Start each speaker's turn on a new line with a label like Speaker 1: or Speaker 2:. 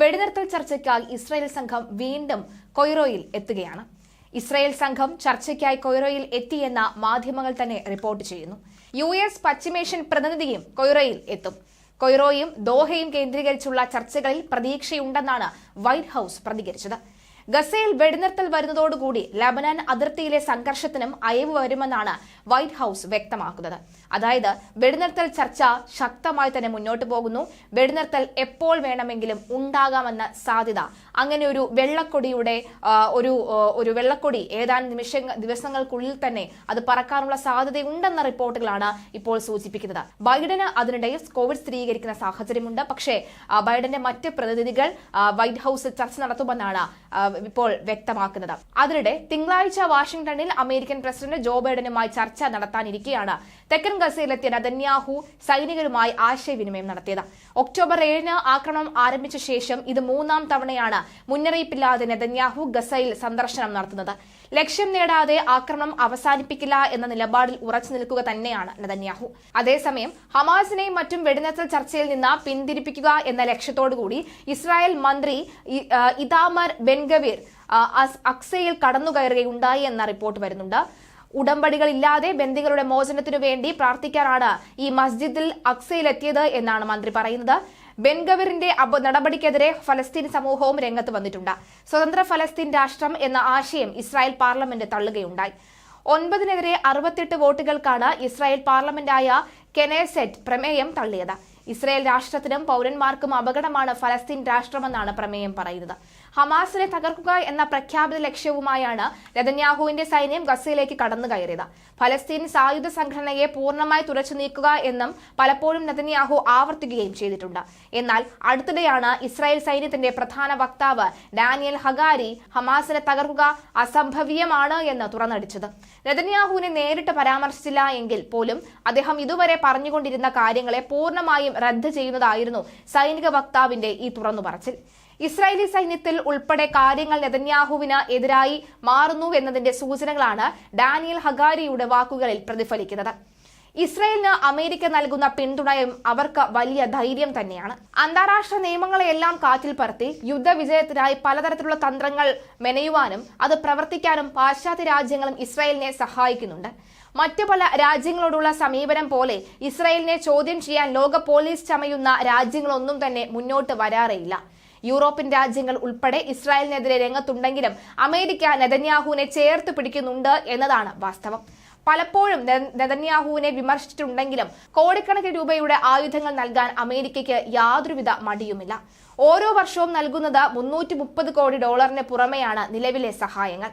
Speaker 1: വെടിനിർത്തൽ ചർച്ചയ്ക്കായി ഇസ്രായേൽ സംഘം വീണ്ടും കൊയ്റോയിൽ എത്തുകയാണ്. ഇസ്രായേൽ സംഘം ചർച്ചയ്ക്കായി കൊയ്റോയിൽ എത്തിയെന്ന മാധ്യമങ്ങൾ തന്നെ റിപ്പോർട്ട് ചെയ്യുന്നു. യു എസ് പശ്ചിമേഷ്യൻ പ്രതിനിധിയും കൊയ്റോയിൽ എത്തും. കൊയ്റോയും ദോഹയും കേന്ദ്രീകരിച്ചുള്ള ചർച്ചകളിൽ പ്രതീക്ഷയുണ്ടെന്നാണ് വൈറ്റ് ഹൌസ് പ്രതികരിച്ചത്. ഗസയിൽ വെടിനിർത്തൽ വരുന്നതോടുകൂടി ലബനാൻ അതിർത്തിയിലെ സംഘർഷത്തിനും അയവ് വരുമെന്നാണ് വൈറ്റ് ഹൌസ് വ്യക്തമാക്കുന്നത്. അതായത് വെടിനിർത്തൽ ചർച്ച ശക്തമായി തന്നെ മുന്നോട്ട് പോകുന്നു. വെടിനിർത്തൽ എപ്പോൾ വേണമെങ്കിലും ഉണ്ടാകാമെന്ന സാധ്യത. അങ്ങനെ ഒരു വെള്ളക്കൊടിയുടെ ഒരു ഒരു വെള്ളക്കൊടി ഏതാനും നിമിഷ ദിവസങ്ങൾക്കുള്ളിൽ തന്നെ അത് പറക്കാനുള്ള സാധ്യതയുണ്ടെന്ന റിപ്പോർട്ടുകളാണ് ഇപ്പോൾ സൂചിപ്പിക്കുന്നത്. ബൈഡന് അതിനിടയിൽ കോവിഡ് സ്ഥിരീകരിക്കുന്ന സാഹചര്യമുണ്ട്. പക്ഷേ ബൈഡന്റെ മറ്റ് പ്രതിനിധികൾ വൈറ്റ് ഹൌസിൽ ചർച്ച നടത്തുമെന്നാണ് ഇപ്പോൾ വ്യക്തമാക്കുന്നത്. അതിനിടെ തിങ്കളാഴ്ച വാഷിംഗ്ടണിൽ അമേരിക്കൻ പ്രസിഡന്റ് ജോ ബൈഡനുമായി ചർച്ച നടത്താനിരിക്കെയാണ് തെക്കൻ ഗസയിലെത്തിയ നദന്യാഹു സൈനികരുമായി ആശയവിനിമയം നടത്തിയത്. ഒക്ടോബർ ഏഴിന് ആക്രമണം ആരംഭിച്ച ശേഷം ഇത് മൂന്നാം തവണയാണ് മുന്നറിയിപ്പില്ലാതെ നെതന്യാഹു ഗസയിൽ സന്ദർശനം നടത്തുന്നത്. ലക്ഷ്യം നേടാതെ ആക്രമണം അവസാനിപ്പിക്കില്ല എന്ന നിലപാടിൽ ഉറച്ചു നിൽക്കുക തന്നെയാണ് നെതന്യാഹു. അതേസമയം ഹമാസിനെയും മറ്റും വെടിനിർത്തൽ ചർച്ചയിൽ നിന്ന് പിന്തിരിപ്പിക്കുക എന്ന ലക്ഷ്യത്തോടുകൂടി ഇസ്രായേൽ മന്ത്രി ഇതാമർ ബെൻഗവീർ അസ്- അക്സയിൽ കടന്നുകയറുകയുണ്ടായി എന്ന റിപ്പോർട്ട് വരുന്നുണ്ട്. ഉടമ്പടികളില്ലാതെ ബന്ദികളുടെ മോചനത്തിനു വേണ്ടി പ്രാർത്ഥിക്കാനാണ് ഈ മസ്ജിദിൽ അക്സയിലെത്തിയത് എന്നാണ് മന്ത്രി പറയുന്നത്. ബെൻഗവീറിന്റെ നടപടിക്കെതിരെ ഫലസ്തീൻ സമൂഹവും രംഗത്ത് വന്നിട്ടുണ്ട്. സ്വതന്ത്ര ഫലസ്തീൻ രാഷ്ട്രം എന്ന ആശയം ഇസ്രായേൽ പാർലമെന്റ് തള്ളുകയുണ്ടായി. ഒൻപതിനെതിരെ അറുപത്തെട്ട് വോട്ടുകൾക്കാണ് ഇസ്രായേൽ പാർലമെന്റായ കെനേസെറ്റ് പ്രമേയം തള്ളിയത്. ഇസ്രായേൽ രാഷ്ട്രത്തിനും പൗരന്മാർക്കും അപകടമാണ് ഫലസ്തീൻ രാഷ്ട്രമെന്നാണ് പ്രമേയം പറയുന്നത്. ഹമാസിനെ തകർക്കുക എന്ന പ്രഖ്യാപിത ലക്ഷ്യവുമായാണ് രതന്യാഹുവിന്റെ സൈന്യം ഗസയിലേക്ക് കടന്നു കയറിയത് ഫലസ്തീൻ സായുധ സംഘടനയെ പൂർണമായി തുറച്ചു നീക്കുക എന്നും പലപ്പോഴും നെതന്യാഹു ആവർത്തിക്കുകയും ചെയ്തിട്ടുണ്ട്. എന്നാൽ അടുത്തിടെയാണ് ഇസ്രായേൽ സൈന്യത്തിന്റെ പ്രധാന വക്താവ് ഡാനിയൽ ഹഗാരി ഹമാസിനെ തകർക്കുക അസംഭവ്യമാണ് എന്ന് തുറന്നടിച്ചത്. നെതന്യാഹുവിനെ നേരിട്ട് പരാമർശിച്ചില്ല എങ്കിൽ പോലും അദ്ദേഹം ഇതുവരെ പറഞ്ഞുകൊണ്ടിരുന്ന കാര്യങ്ങളെ പൂർണമായും റദ്ദ് ചെയ്യുന്നതായിരുന്നു സൈനിക വക്താവിന്റെ ഈ തുറന്നു പറച്ചിൽ ഇസ്രായേലി സൈന്യത്തിൽ ഉൾപ്പെടെ കാര്യങ്ങൾ നെതന്യാഹുവിന് എതിരായി മാറുന്നു എന്നതിന്റെ സൂചനകളാണ് ഡാനിയൽ ഹഗാരിയുടെ വാക്കുകളിൽ പ്രതിഫലിക്കുന്നത്. ഇസ്രായേലിന് അമേരിക്ക നൽകുന്ന പിന്തുണയും അവർക്ക് വലിയ ധൈര്യം തന്നെയാണ്. അന്താരാഷ്ട്ര നിയമങ്ങളെയെല്ലാം കാറ്റിൽ പറത്തി യുദ്ധവിജയത്തിനായി പലതരത്തിലുള്ള തന്ത്രങ്ങൾ മെനയുവാനും അത് പ്രവർത്തിക്കാനും പാശ്ചാത്യ രാജ്യങ്ങളും ഇസ്രായേലിനെ സഹായിക്കുന്നുണ്ട്. മറ്റു പല രാജ്യങ്ങളോടുള്ള സമീപനം പോലെ ഇസ്രായേലിനെ ചോദ്യം ചെയ്യാൻ ലോക പോലീസ് ചമയുന്ന രാജ്യങ്ങളൊന്നും തന്നെ മുന്നോട്ട് വരാറേയില്ല. യൂറോപ്യൻ രാജ്യങ്ങൾ ഉൾപ്പെടെ ഇസ്രായേലിനെതിരെ രംഗത്തുണ്ടെങ്കിലും അമേരിക്ക നെതന്യാഹുവിനെ ചേർത്ത് പിടിക്കുന്നുണ്ട് എന്നതാണ് വാസ്തവം. പലപ്പോഴും നെതന്യാഹുവിനെ വിമർശിച്ചിട്ടുണ്ടെങ്കിലും കോടിക്കണക്കിന് രൂപയുടെ ആയുധങ്ങൾ നൽകാൻ അമേരിക്കയ്ക്ക് യാതൊരുവിധ മടിയുമില്ല. ഓരോ വർഷവും നൽകുന്നത് മുന്നൂറ്റി കോടി ഡോളറിന് പുറമെയാണ് നിലവിലെ സഹായങ്ങൾ.